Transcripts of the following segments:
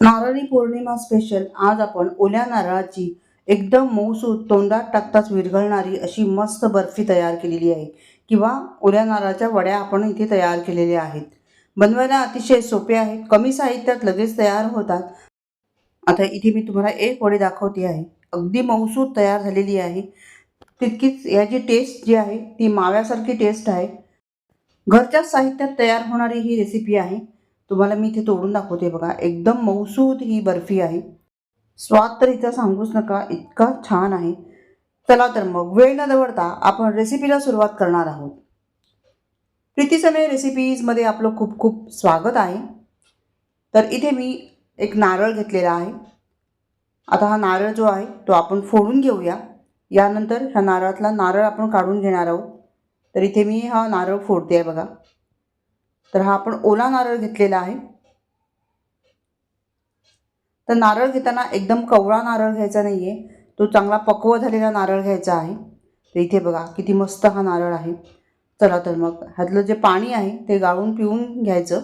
Narali Purnima special आज आपण ओल्या नारळाची एकदम मऊसूत तोंडात टाकताच विरघळणारी अशी मस्त बर्फी तयार केलेली आहे. किंवा ओल्या नारळाच्या वड्या आपण इथे तयार केलेल्या आहेत. बनवायला अतिशय सोपे आहेत. कमी साहित्यात लगेच तयार होतात. आता इथे मी तुम्हाला एक वडी दाखवते आहे. अगदी मऊसूत तयार झालेली आहे. तितकीच याची टेस्ट जी आहे ती माव्यासारखी टेस्ट आहे. घरच्याच साहित्यात तयार होणारी ही रेसिपी आहे. तुम्हाला मी इथे तोडून दाखवते बघा एकदम मऊसूद ही बर्फी आहे. स्वाद तर इथं सांगूच नका इतका छान आहे. चला तर मग वेळ न दवडता आपण रेसिपीला सुरुवात करणार आहोत. प्रीती रेसिपीजमध्ये आपलं खूप खूप स्वागत आहे. तर इथे मी एक नारळ घेतलेला आहे. आता हा नारळ जो आहे तो आपण फोडून घेऊया. यानंतर ह्या नारळातला नारळ आपण काढून घेणार आहोत. तर इथे मी हा नारळ फोडते आहे बघा. तर हा आपण ओला नारळ घेतलेला आहे. तर नारळ घेताना एकदम कवळा नारळ घ्यायचा नाही आहे तो चांगला पक्व झालेला नारळ घ्यायचा आहे. तर इथे बघा किती मस्त हा नारळ आहे. चला तर मग ह्यातलं जे पाणी आहे ते गाळून पिऊन घ्यायचं.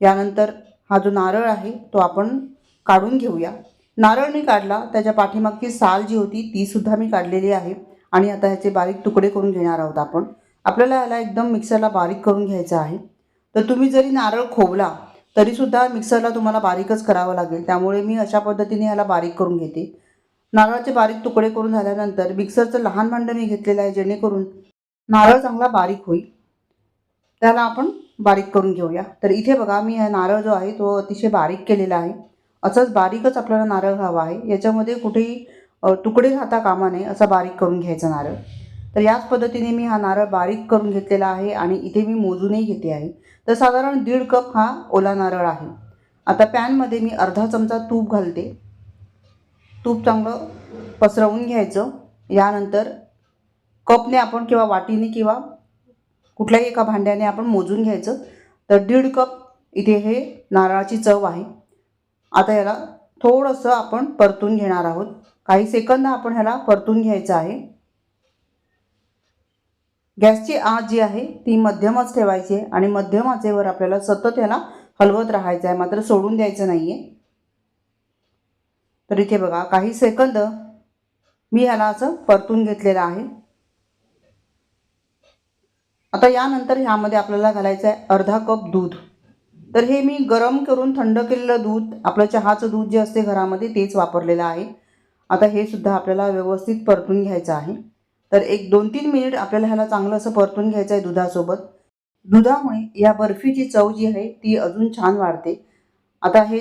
यानंतर हा जो नारळ आहे तो आपण काढून घेऊया. नारळ मी काढला त्याच्या पाठीमागची साल जी होती तीसुद्धा मी काढलेली आहे. आणि आता ह्याचे बारीक तुकडे करून घेणार आहोत आपण. आपल्याला याला एकदम मिक्सरला बारीक करून घ्यायचं आहे. तर तुम्ही जरी नारळ खोवला तरीसुद्धा मिक्सरला तुम्हाला बारीकच करावं लागेल. त्यामुळे मी अशा पद्धतीने ह्याला बारीक करून घेते. नारळाचे बारीक तुकडे करून झाल्यानंतर मिक्सरचं लहान भांडं मी घेतलेलं आहे जेणेकरून नारळ चांगला बारीक होईल. त्याला आपण बारीक करून घेऊया. तर इथे बघा मी हा नारळ जो आहे तो अतिशय बारीक केलेला आहे. असंच बारीकच आपल्याला नारळ हवा आहे. याच्यामध्ये कुठेही तुकडे राहता कामा नये असा बारीक करून घ्यायचा नारळ. तर याच पद्धतीने मी हा नारळ बारीक करून घेतलेला आहे आणि इथे मी मोजूनही घेते आहे. तर साधारण दीड कप हा ओला नारळ आहे. आता पॅनमध्ये मी अर्धा चमचा तूप घालते. तूप चांगलं पसरवून घ्यायचं. यानंतर कपने आपण किंवा वाटीने किंवा कुठल्याही एका भांड्याने आपण मोजून घ्यायचं. तर दीड कप इथे हे नारळाची चव आहे. आता याला थोडंसं आपण परतून घेणार आहोत. काही सेकंद आपण ह्याला परतून घ्यायचं आहे. गॅसची आग जी आहे ती मध्यमच ठेवायची आहे आणि मध्यम आचेवर आपल्याला सतत याला हलवत राहायचं आहे. मात्र सोडून द्यायचं नाही आहे तर इथे बघा काही सेकंद मी ह्याला असं परतून घेतलेलं आहे. आता यानंतर ह्यामध्ये आपल्याला घालायचं आहे अर्धा कप दूध. तर हे मी गरम करून थंड केलेलं दूध आपलं चहाचं दूध जे असते घरामध्ये तेच वापरलेलं आहे. आता हे सुद्धा आपल्याला व्यवस्थित परतून घ्यायचं आहे. तर एक दोन तीन मिनिट आपल्याला ह्याला चांगलं असं परतून घ्यायचं आहे दुधासोबत. दुधामुळे या बर्फीची चव जी आहे ती अजून छान वाढते. आता हे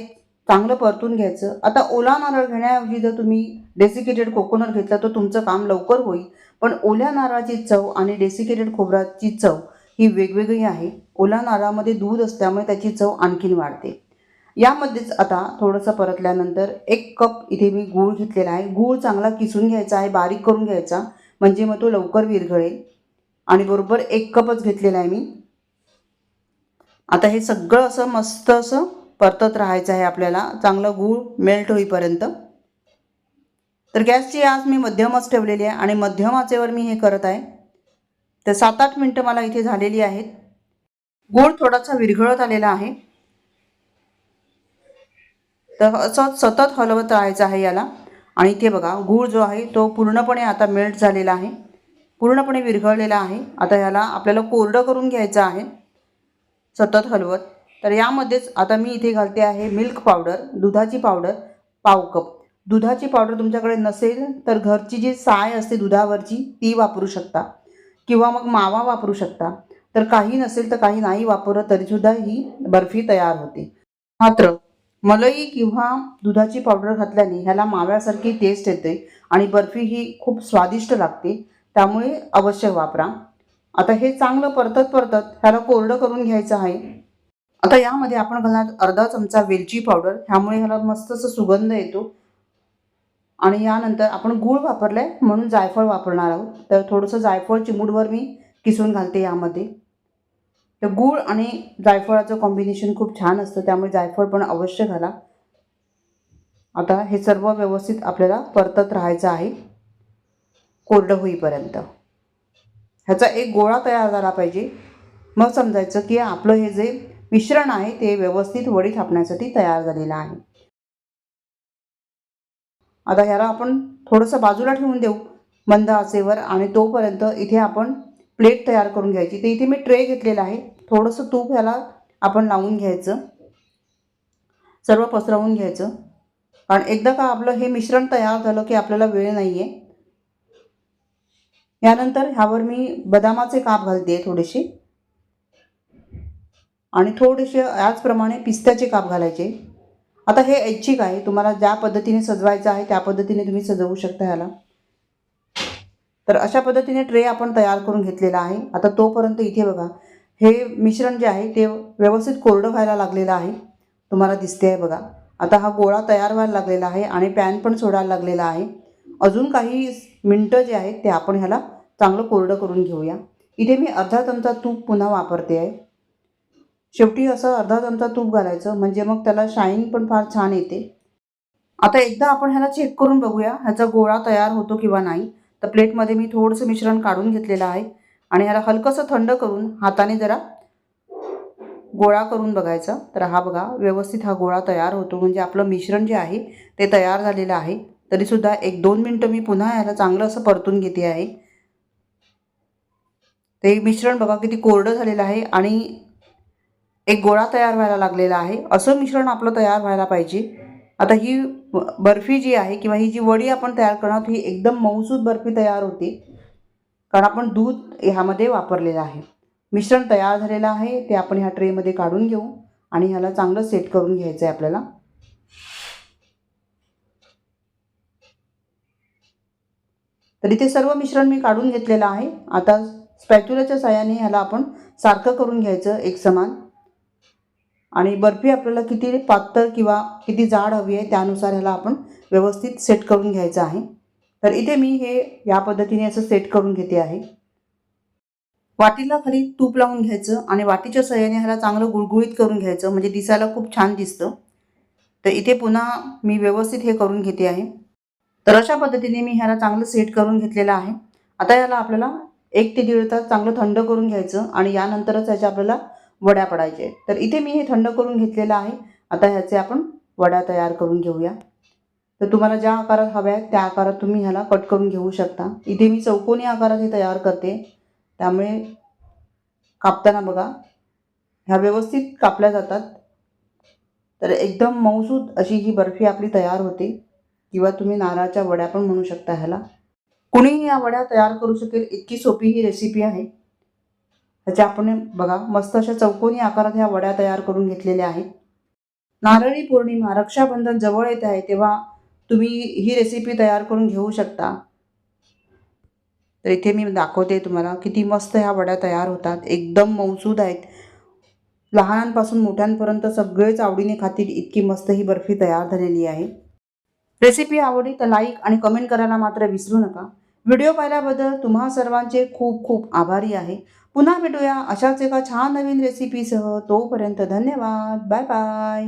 चांगलं परतून घ्यायचं. आता ओला नारळ घेण्याऐवजी जर तुम्ही डेसिकेटेड कोकोनट घेतला तर तुमचं काम लवकर होईल. पण ओल्या नारळाची चव आणि डेसिकेटेड खोबराची चव ही वेगवेगळी आहे. ओला नारळामध्ये दूध असल्यामुळे त्याची चव आणखीन वाढते. यामध्येच आता थोडंसं परतल्यानंतर एक कप इथे मी गूळ घेतलेला आहे. गूळ चांगला किसून घ्यायचा आहे बारीक करून घ्यायचा. म्हणजे मग तो लवकर विरघळेल. आणि बरोबर एक कपच घेतलेला आहे मी. आता हे सगळं असं मस्त असं परतत राहायचं आहे आपल्याला. चांगलं गूळ मेल्ट होईपर्यंत. तर गॅसची आज मी मध्यमच ठेवलेली आहे आणि मध्यम आचेवर मी हे करत आहे. तर सात आठ मिनटं मला इथे झालेली आहेत. गूळ थोडासा विरघळत आलेला आहे. तर असं सतत हलवत राहायचं आहे याला. आणि इथे बघा गूळ जो आहे तो पूर्णपणे आता मेल्ट झालेला आहे. पूर्णपणे विरघळलेला आहे. आता ह्याला आपल्याला कोरडं करून घ्यायचं आहे. सतत हलवत. तर यामध्येच आता मी इथे घालते आहे मिल्क पावडर दुधाची पावडर पाव कप दुधाची पावडर तुमच्याकडे नसेल तर घरची जी साय असते दुधावरची ती वापरू शकता. किंवा मग मावा वापरू शकता. तर काही नसेल तर काही नाही वापरत तरीसुद्धा ही बर्फी तयार होते. मात्र मलई किंवा दुधाची पावडर घातल्याने ह्याला माव्यासारखी टेस्ट येते आणि बर्फी ही खूप स्वादिष्ट लागते. त्यामुळे अवश्य वापरा. आता हे चांगलं परतत परतत ह्याला कोरडं करून घ्यायचं आहे. आता यामध्ये आपण घालणार अर्धा चमचा वेलची पावडर. ह्यामुळे ह्याला मस्त असं सुगंध येतो. आणि यानंतर आपण गूळ वापरलाय म्हणून जायफळ वापरणार आहोत. तर थोडंसं जायफळ चिमूटवर मी किसून घालते यामध्ये. तर गूळ आणि जायफळाचं कॉम्बिनेशन खूप छान असतं त्यामुळे जायफळ पण अवश्य घाला. आता हे सर्व व्यवस्थित आपल्याला परतत राहायचं आहे कोरडं होईपर्यंत. ह्याचा एक गोळा तयार झाला पाहिजे. मग समजायचं की आपलं हे जे मिश्रण आहे ते व्यवस्थित वडी थापण्यासाठी तयार झालेलं आहे. आता ह्याला आपण थोडंसं बाजूला ठेवून देऊ मंद आचेवर आणि तोपर्यंत इथे आपण प्लेट तयार करून घ्यायची. तर इथे मी ट्रे घेतलेला आहे. थोडंसं तूप ह्याला आपण लावून घ्यायचं. सर्व पसरवून घ्यायचं. कारण एकदा का आपलं हे मिश्रण तयार झालं की आपल्याला वेळ नाही आहे यानंतर ह्यावर मी बदामाचे काप घालते थोडेसे. आणि थोडेसे याचप्रमाणे पिस्त्याचे काप घालायचे. आता हे ऐच्छिक आहे. तुम्हाला ज्या पद्धतीने सजवायचं आहे त्या पद्धतीने तुम्ही सजवू शकता ह्याला. तर अशा पद्धतीने ट्रे आपण तयार करून घेतलेला आहे. आता तोपर्यंत इथे बघा हे मिश्रण जे आहे ते व्यवस्थित कोरडं व्हायला लागलेलं आहे. तुम्हाला दिसते आहे बघा. आता हा गोळा तयार व्हायला लागलेला आहे आणि पॅन पण सोडायला लागलेला आहे. अजून काही मिनटं जे आहेत ते आपण ह्याला चांगलं कोरडं करून घेऊया. इथे मी अर्धा चमचा तूप पुन्हा वापरते आहे. शेवटी असं अर्धा चमचा तूप घालायचं म्हणजे मग त्याला शाईन पण फार छान येते. आता एकदा आपण ह्याला चेक करून बघूया ह्याचा गोळा तयार होतो किंवा नाही. तर प्लेटमध्ये मी थोडंसं मिश्रण काढून घेतलेलं आहे. आणि ह्याला हलकंसं थंड करून हाताने जरा गोळा करून बघायचा. तर हा बघा व्यवस्थित हा गोळा तयार होतो. म्हणजे आपलं मिश्रण जे आहे ते तयार झालेलं आहे. तरीसुद्धा एक दोन मिनटं मी पुन्हा ह्याला चांगलं असं परतून घेते आहे. ते मिश्रण बघा किती कोरडं झालेलं आहे आणि एक गोळा तयार व्हायला लागलेला आहे. असं मिश्रण आपलं तयार व्हायला पाहिजे. आता ही बर्फी जी आहे किंवा ही जी वडी आपण तयार करणार आहोत, ही एकदम मऊसूद बर्फी तयार होते. कारण आपण दूध ह्यामध्ये वापरलेलं आहे. मिश्रण तयार झालेलं आहे ते आपण ह्या ट्रेमध्ये काढून घेऊ आणि ह्याला चांगलं सेट करून घ्यायचं आहे आपल्याला. तर इथे सर्व मिश्रण मी काढून घेतलेलं आहे. आता स्पॅच्युलाच्या साह्याने ह्याला आपण सारखं करून घ्यायचं एक समान. आणि बर्फी आपल्याला किती पातळ किंवा किती जाड हवी आहे त्यानुसार ह्याला आपण व्यवस्थित सेट करून घ्यायचं आहे. तर इथे मी हे या पद्धतीने असं सेट करून घेते आहे. वाटीला खाली तूप लावून घ्यायचं आणि वाटीच्या सहाय्याने ह्याला चांगलं गुळगुळीत करून घ्यायचं म्हणजे दिसायला खूप छान दिसतं. तर इथे पुन्हा मी व्यवस्थित हे करून घेते आहे. तर अशा पद्धतीने मी ह्याला चांगलं सेट करून घेतलेलं आहे. आता याला आपल्याला एक ते दीड तास चांगलं थंड करून घ्यायचं आणि यानंतरच ह्याच्या आपल्याला वड्या पडायचे आहेत. तर इथे मी हे थंड करून घेतलेलं आहे. आता ह्याचे आपण वड्या तयार करून घेऊया. तर तुम्हाला ज्या आकारात हव्या आहेत त्या आकारात तुम्ही ह्याला कट करून घेऊ शकता. इथे मी चौकोनी आकारात हे तयार करते. त्यामुळे कापताना बघा. ह्या व्यवस्थित कापल्या जातात. तर एकदम मऊसूद अशी ही बर्फी आपली तयार होते. किंवा तुम्ही नारळाच्या वड्या पण म्हणू शकता ह्याला. कुणीही या वड्या तयार करू शकेल इतकी सोपी ही रेसिपी आहे. त्याच्या आपण बघा मस्त अशा चौकोनी आकारात ह्या वड्या तयार करून घेतलेल्या आहेत. नारळी पौर्णिमा रक्षाबंधन जवळ येत आहे तेव्हा तुम्ही ही रेसिपी तयार करून घेऊ शकता. तर इथे मी दाखवते तुम्हाला किती मस्त ह्या वड्या तयार होतात. एकदम मौसूद आहेत. लहानांपासून मोठ्यांपर्यंत सगळेच आवडीने खातील इतकी मस्त ही बर्फी तयार झालेली आहे. रेसिपी आवडली तर लाईक आणि कमेंट करायला मात्र विसरू नका. व्हिडिओ पाहिल्याबद्दल तुम्हा सर्वांचे खूप खूप आभारी आहे. पुन्हा भेटूया अशाच एका छान नवीन रेसिपीसह तोपर्यंत धन्यवाद. Bye bye